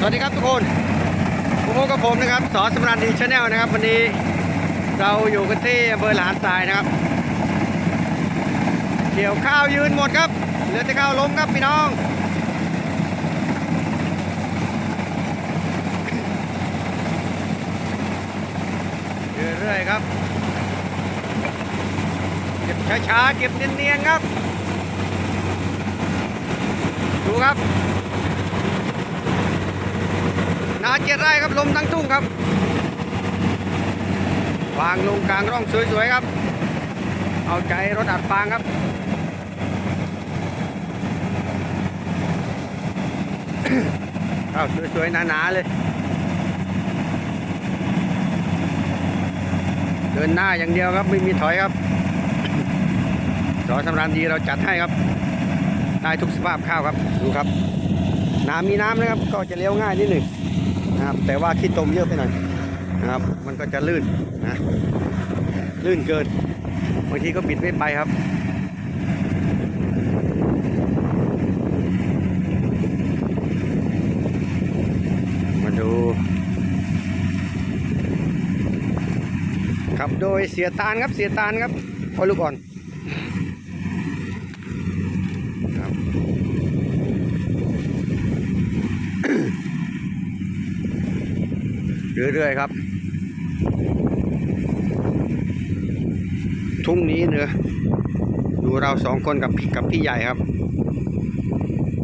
สวัสดีครับทุกคนผมพบกับผมนะครับสอสำรันดีชาแนลนะครับ วันนี้เราอยู่กันที่อำเภอหลานทรายนะครับ เกี่ยวข้าวยืนหมดครับ เหลือแต่ข้าวล้มครับพี่น้อง เรื่อยๆครับ เก็บช้าๆ เก็บเนียนๆครับ ดูครับ นาเจ็ดไร่ครับลมทั้งทุ่งครับ วางลงกลางร่องสวยๆครับ เอาใจรถอัดฟางครับเอาสวยๆหนาๆเลย เดินหน้าอย่างเดียวครับไม่มีถอยครับสอสำรานดีเราจัดให้ครับ ได้ทุกสภาพข้าวครับ ดูครับ น้ำมีน้ำนะครับ ก็จะเลี้ยวง่ายนิดหนึ่ง นะครับ แต่ว่าขี้ตมเยอะไปหน่อยนะครับ มันก็จะลื่นนะลื่นเกินบางทีก็บิดไม่ไปครับมาดูครับโดยเสียตาลครับเสียตาลครับพอลูกอ่อนครับ เรื่อยๆครับ ทุ่งนี้เนื้อดูเราสองคนกับพี่กับพี่ใหญ่ครับ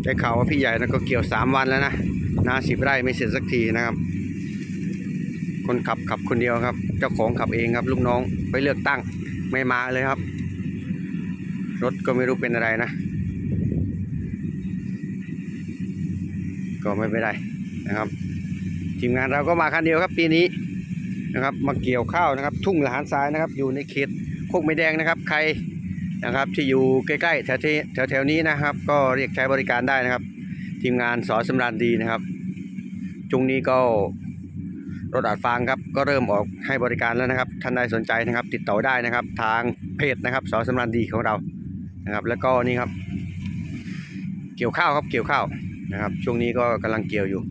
ได้ข่าวว่าพี่ใหญ่นะก็เกี่ยวสามวันแล้วนะนาสิบไร่ไม่เสร็จสักทีนะครับ คนขับขับคนเดียวครับ เจ้าของขับเองครับลูกน้องไปเลือกตั้งไม่มาเลยครับ รถก็ไม่รู้เป็นอะไรนะ ก็ไม่เป็นไรนะครับ ทีมงานเราก็มาคันเดียวครับปีนี้นะครับมาเกี่ยวข้าวนะครับ ทุ่งหลารทรายนะครับ อยู่ในเขตโคกไม่แดงนะครับ ใครนะครับที่อยู่ใกล้ๆแถวที่แถวๆนี้นะครับ ก็เรียกใช้บริการได้นะครับ ทีมงานสอสำราญดีนะครับจุงนี้ก็รถอัดฟางครับก็เริ่มออกให้บริการแล้วนะครับท่านใดสนใจนะครับ ติดต่อได้นะครับ ทางเพจนะครับสอสำรันดีของเรานะครับ แล้วก็นี่ครับ เกี่ยวข้าวครับเกี่ยวข้าวนะครับ ช่วงนี้ก็กำลังเกี่ยวอยู่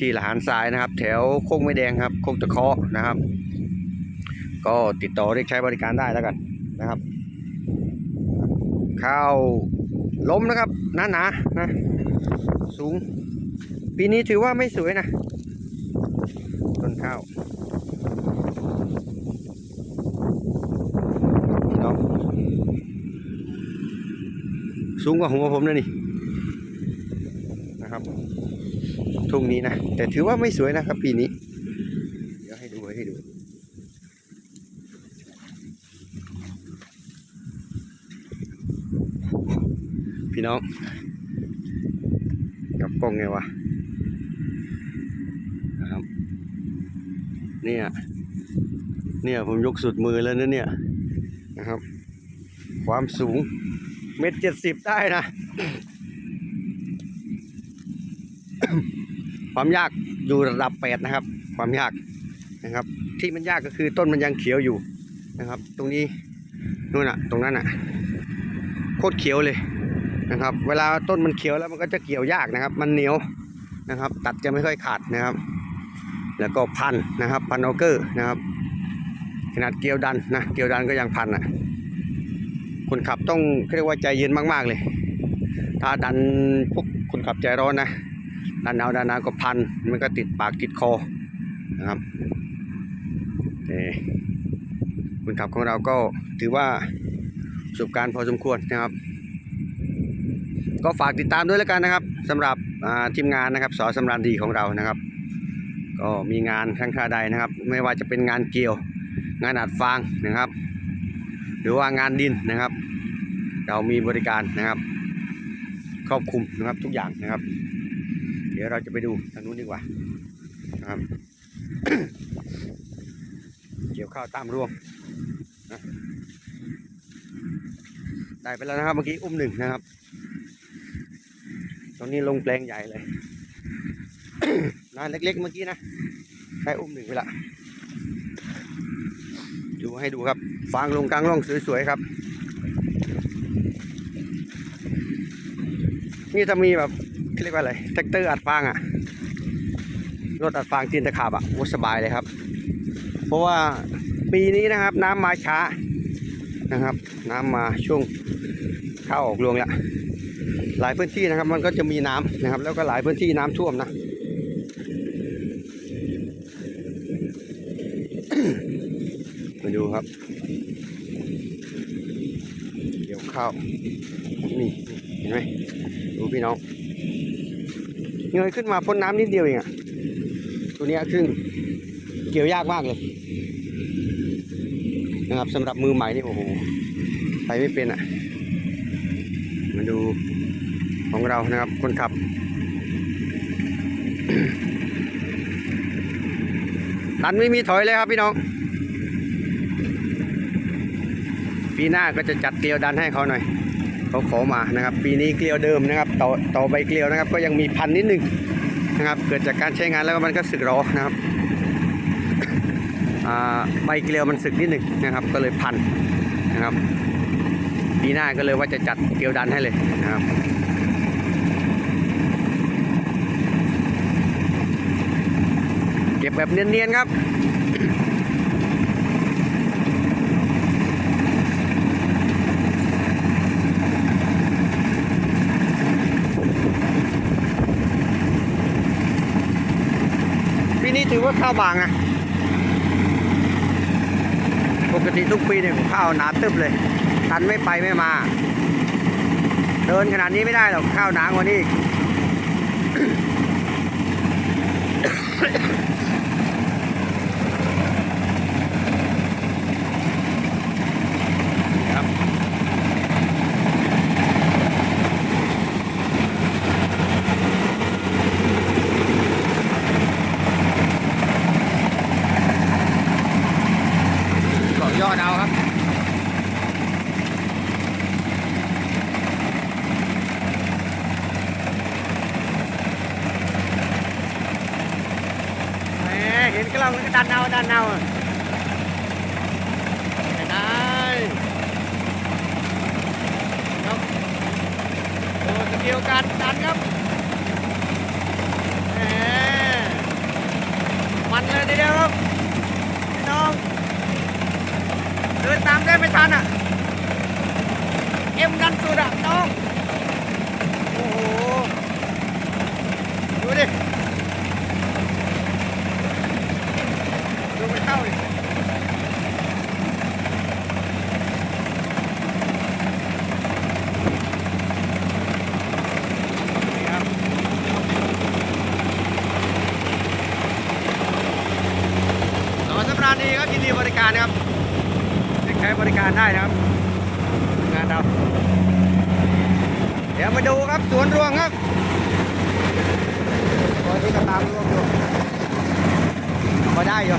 ที่ละหารทรายนะครับ แถวโคกไม่แดงครับโคกตะเคาะนะครับ ก็ติดต่อเรียกใช้บริการได้แล้วกันนะครับ ข้าวล้มนะครับหนาๆนนะ สูง ปีนี้ถือว่าไม่สวยนะต้นข้าวน้องสูงกว่าหัวผมเลยนี่รับ ทุ่งนี้นะ แต่ถือว่าไม่สวยนะครับปีนี้ เดี๋ยวให้ดูให้ดู พี่น้องกับกล้องไงวะนะครับเนี่ยเนี่ยผมยกสุดมือแล้วนะเนี่ยนะครับ ความสูงเมตรเจ็ดสิบได้นะ ความยากอยู่ระดับแปดนะครับ ความยากนะครับ ที่มันยากก็คือต้นมันยังเขียวอยู่นะครับ ตรงนี้นู่นน่ะตรงนั้นน่ะโคตรเขียวเลยนะครับ เวลาต้นมันเขียวแล้วมันก็จะเกี่ยวยากนะครับ มันเหนียวนะครับ ตัดจะไม่ค่อยขาดนะครับ แล้วก็พันนะครับ พันเอเกอร์นะครับ ขนาดเกลียวดันนะเกลียวดันก็ยังพันอะคนขับต้องเรียกว่าใจเย็นมากๆเลย ถ้าดันพวกคนขับใจร้อนนะ ดันเอาดันเอาก็พันมันก็ติดปากติดคอนะครับเอ่คนขับของเราก็ถือว่าประสบการณ์พอสมควรนะครับ ก็ฝากติดตามด้วยแล้วกันนะครับสำหรับทีมงานนะครับสอสำรานดีของเรานะครับ ก็มีงานครั้งคราใดนะครับ ไม่ว่าจะเป็นงานเกี่ยว งานอัดฟางนะครับ หรือว่างานดินนะครับ เรามีบริการนะครับ ครอบคลุมนะครับทุกอย่างนะครับ ดี๋ยวเราจะไปดูทางนู้นดีกว่านะครับเกี่ยวข้าวตามร่วงนะได้ไปแล้วนะครับเมื่อกี้อุ้มหนึ่งนะครับตอนนี้ลงแปลงใหญ่เลยนานเล็กๆเมื่อกี้นะได้อุ้มหนึ่งไปละดูให้ดูครับฟางลงกลางร่องสวยๆครับนี่ถ้ามีแบบ เรียกว่าอะไรแท็กเตอร์อัดฟางอะรถอัดฟางตีนตะขาบอะโอ้สบายเลยครับ เพราะว่าปีนี้นะครับ น้ำมาช้านะครับ น้ำมาช่วงเข้าออกรวงล้วหลายพื้นที่นะครับ มันก็จะมีน้ำนะครับ แล้วก็หลายพื้นที่น้ำท่วมนะมาดูครับเกี่ยวข้าวนี่เห็นไหมดูพี่น้อง เงยขึ้นมาพ้นน้ำนิดเดียวเองอะตัวนี้ยซึ่งเกี่ยวยากมากเลยนะครับสำหรับมือใหม่นี่โอ้โหไปไม่เป็นอะ่ะ มาดูของเรานะครับคนขับดันไม่มีถอยเลยครับพี่น้อง ปีหน้าก็จะจัดเกลียวดันให้เขาหน่อย เขาขอมานะครับ ปีนี้เกลียวเดิมนะครับต่อต่อใบเกลียวนะครับ ก็ยังมีพันนิดนึงนะครับ เกิดจากการใช้งานแล้วมันก็สึกหรอนะครับใบเกลียวมันสึกนิดหนึ่งนะครับ ก็เลยพันนะครับ ปีหน้าก็เลยว่าจะจัดเกลียวดันให้เลยนะครับเก็บแบบเนียนๆครับ ถือว่าข้าวบางอะปกติทุกปีเนี่ยข้าวหนาตึบเลย ทันไม่ไปไม่มา เดินขนาดนี้ไม่ได้หรอกข้าวหนากว่านี้อีก ครับก็ยอดเอาครับ แหมเห็นกล้องมันก็ดันเอาดันเอาไม่ได้ครับ โอ้สกิลการดันครับแหมมันเลยทีเดียวครับพี่น้องเดินตามได้ไม่ทันอะเอ็มดันสุดอะน้องโอ้โหดูดิไม่เข้าเลยนี่ครับสวัสดีครับดีครับยินดีบริการนะครับใช้บริการ ได้นะครับ งานเราเดี๋ยวมาดูครับสวนรวงครับตัวนี้ก็ตามรวงอยู่พอได้อยู่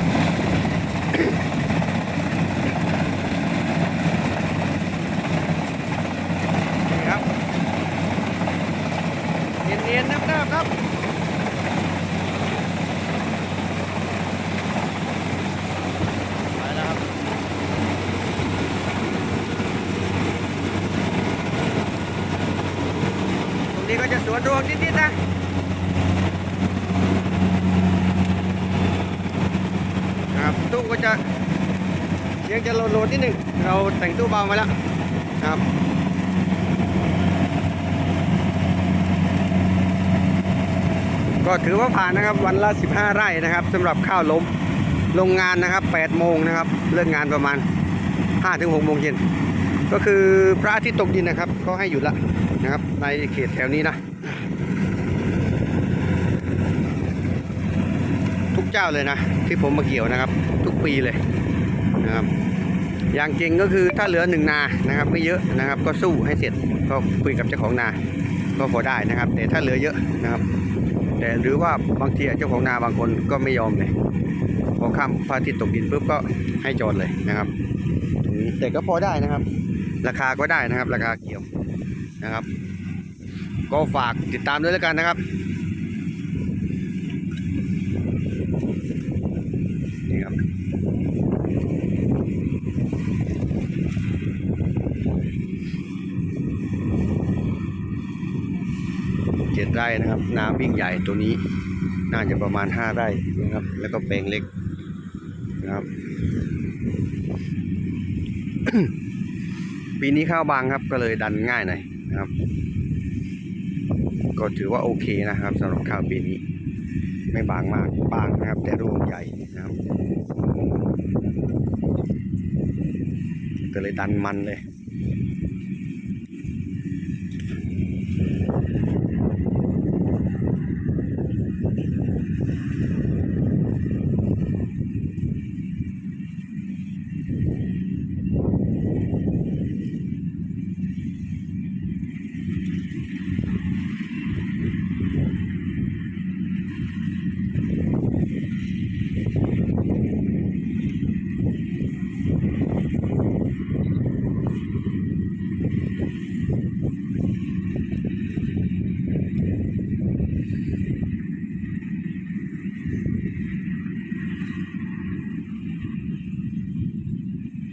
นี่ครับเนียนๆนะครับครับ ไปแล้วครับ ตรงนี้ก็จะสวนรวงนิดๆนะ นะครับตู้ก็จะเสียงจะโหลดนิดหนึ่งเราแต่งตู้เบามาแล้วครับก็ถือว่าผ่านนะครับวันละ 15 ไร่นะครับสำหรับข้าวล้มโรงงานนะครับ8โมงนะครับเลิกงานประมาณ5ถึง6โมงเย็นก็คือพระอาทิตย์ตกดินนะครับก็ให้หยุดละนะครับในเขตแถวนี้นะ ทุก เจ้าเลยนะ ที่ผมมาเกี่ยวนะครับ ทุกปีเลยนะครับอย่างเก่งก็คือถ้าเหลือหนึ่งนานะครับไม่เยอะนะครับ ก็สู้ให้เสร็จก็คุยกับเจ้าของนา ก็พอได้นะครับ แต่ถ้าเหลือเยอะนะครับ แต่หรือว่าบางทีเจ้าของนาบางคนก็ไม่ยอมเลยพอข้ามพระอาทิตย์ตกดินปุ๊บก็ให้จอดเลยนะครับตรงนี้แต่ก็พอได้นะครับ ราคาก็ได้นะครับ ราคาเกี่ยวนะครับ ก็ฝากติดตามด้วยแล้วกันนะครับ นี่ครับเจ็ดไร่นะครับน้ำวิ่งใหญ่ตัวนี้ น่าจะประมาณห้าไร่นะครับ แล้วก็แปลงเล็กนะครับ ปีนี้ข้าวบางครับก็เลยดันง่ายหน่อยนะครับ ก็ถือว่าโอเคนะครับสำหรับข้าวปีนี้ ไม่บางมากบางนะครับ แต่รวงใหญ่นะครับ ก็เลยดันมันเลย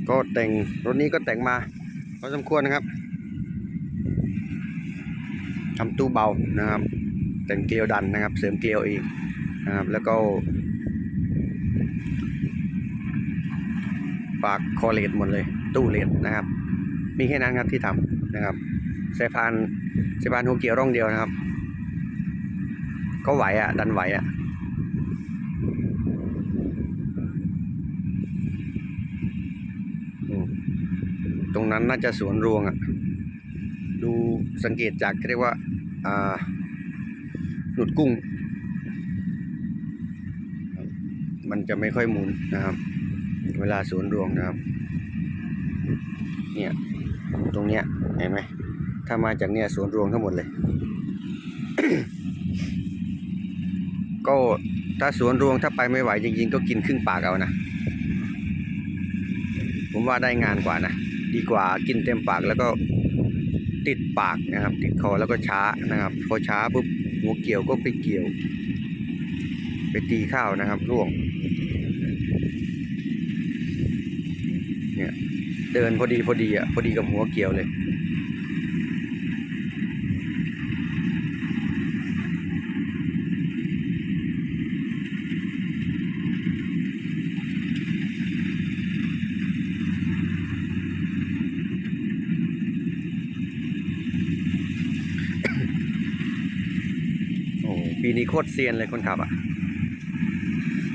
ก็ แต่งรถนี้ก็แต่งมาพอสมควรนะครับทำตู้เบานะครับ แต่งเกลียวดันนะครับ เสริมเกลียวอีกนะครับ แล้วก็ปากคอเลดหมดเลย ตู้เลดนะครับ มีแค่นั้นครับที่ทำนะครับสายพานสายพานหัวเกียวร่องเดียวนะครับ ก็ไหวอะดันไหวอะ ตรงนั้นน่าจะสวนรวงอะ่ะดูสังเกตจากเรียกว่าอ่าหนุดกุ้ง มันจะไม่ค่อยหมุนนะครับ เวลาสวนรวงนะครับ เนี่ยตรงเนี้ยเห็นไหมถ้ามาจากเนี่ยสวนรวงทั้งหมดเลย ก็ถ้าสวนรวงถ้าไปไม่ไหวจริงๆ ก็กินครึ่งปากเอานะ ผมว่าได้งานกว่านะ ดีกว่ากินเต็มปากแล้วก็ติดปากนะครับ ติดคอแล้วก็ช้านะครับ พอช้าปุ๊บหัวเกี่ยวก็ไปเกี่ยว ไปตีข้าวนะครับร่วงเนี่ยเดินพอดีพอดีอะพอดีกับหัวเกี่ยวเลย โอ้ปี นี้โคตรเซียนเลยคนขับอะ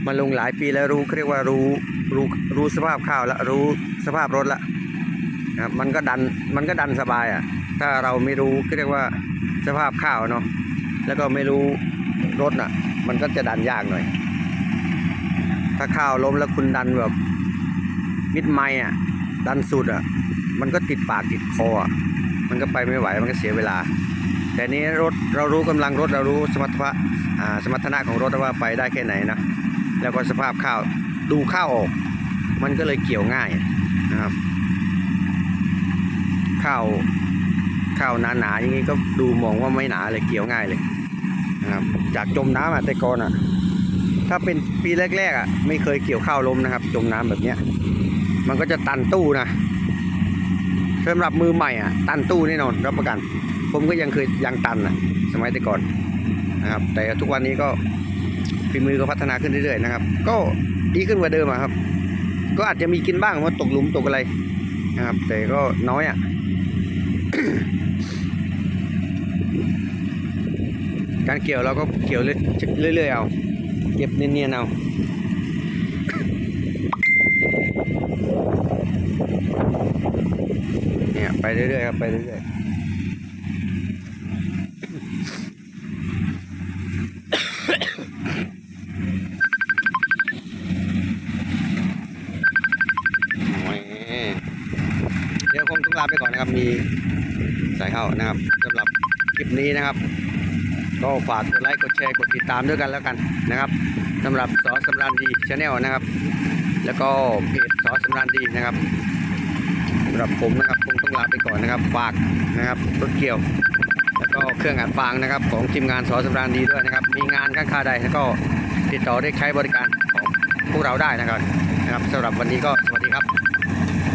มาลงหลายปีแล้วรู้เรียกว่ารู้รู้รู้สภาพข้าวแล้วรู้สภาพรถละนะครับมันก็ดันมันก็ดันสบายอะ ถ้าเราไม่รู้เรียกว่าสภาพข้าวเนาะแล้วก็ไม่รู้รถน่ะ มันก็จะดันยากหน่อย ถ้าข้าวล้มแล้วคุณดันแบบมิดไม้อะดันสุดอะ มันก็ติดปากติดคออะมันก็ไปไม่ไหวมันก็เสียเวลา แต่นี้รถเรารู้กำลังรถเรารู้สมรรถภาพอ่าสมรรถนะของรถว่าไปได้แค่ไหนนะแล้วก็สภาพข้าวดูข้าวออก มันก็เลยเกี่ยวง่ายนะครับข้าวข้าวหนาๆอย่างนี้ก็ดูมองว่าไม่หนาเลยเกี่ยวง่ายเลยนะครับจากจมน้ำอะแต่ก่อนอะ ถ้าเป็นปีแรกๆอะไม่เคยเกี่ยวข้าวล้มนะครับ จมน้ำแบบเนี้ยมันก็จะตันตู้นะสำหรับมือใหม่อะ ตันตู้แน่นอนรับประกัน ผมก็ยังเคยยังตันอะสมัยแต่ก่อนนะครับ แต่ทุกวันนี้ก็ฝีมือก็พัฒนาขึ้นเรื่อยๆนะครับ ก็ดีขึ้นกว่าเดิมอะครับ ก็อาจจะมีกินบ้างว่าตกหลุมตกอะไรนะครับ แต่ก็น้อยอะการเกี่ยวเราก็เกี่ยวเรื่อยๆเอาเก็บเนียนๆเอาเนี่ยไปเรื่อยๆครับไปเรื่อยๆโอ้ยเดี๋ยวคงต้องลาไปก่อนนะครับ มี สายเข้านะครับสำหรับคลิปนี้นะครับ ก็ฝากกดไลค์กดแชร์กดติดตามด้วยกันแล้วกันนะครับสำหรับสอสำรานดีชาแนลนะครับ แล้วก็เพจสอสำรานดีนะครับสำหรับผมนะครับคงต้องลาไปก่อนนะครับฝากนะครับรถเกี่ยว แล้วก็เครื่องอัดฟางนะครับของทีมงานสอสำรานดีด้วยนะครับ มีงานข้างค่าใดแล้วก็ติดต่อได้ใช้บริการของพวกเราได้นะครับนะครับสำหรับวันนี้ก็สวัสดีครับ